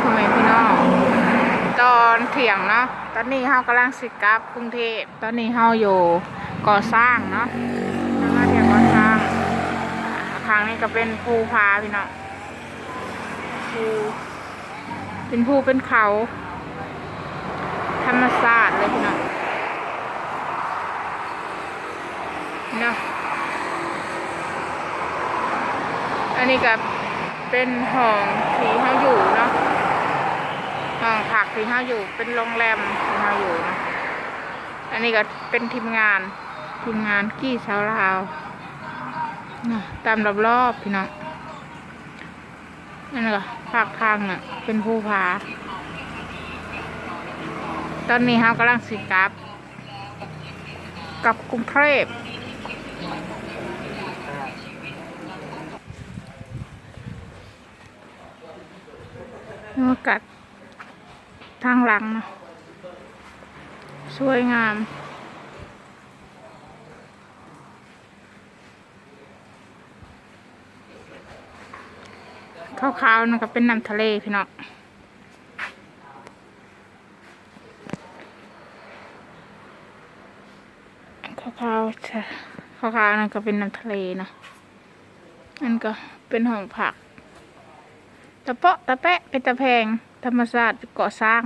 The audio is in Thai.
พ่อแม่พี่น้องตอนเที่ยงเนาะตอนนี้เฮากำลังสิกลับกรุงเทพตอนนี้เฮาอยู่ก่อสร้างเนาะกำลังเที่ยงก่อสร้างทางนี้ก็เป็นภูพาพี่น้องภูเป็นภูเป็นเขา ธรรมศาสตร์เลยพี่น้องเนาะอันนี้ก็เป็นห้องที่เฮาอยู่เนาะ ห้องพักที่เฮาอยู่ เป็นโรงแรมที่เฮาอยู่นะอันนี้ก็เป็นทีมงาน ทีมงานกี้ชาวลาวนะตามรอบๆพี่น้องนั่นก็ภาคทางน่ะ เป็นภูผา ตอนนี้เฮากำลังสิกลับกับกรุงเทพนี่กัด ทางหลังนะสวยงามขาวๆนั่นก็เป็นน้ำทะเลพี่น้องขาวๆใช่ขาวๆนั่นก็เป็นน้ำทะเลนะนั่นก็เป็นห้องผักตะเปาะตะแปะเป็นตะแพง ธรรมศาสตร์เกาะสร้าง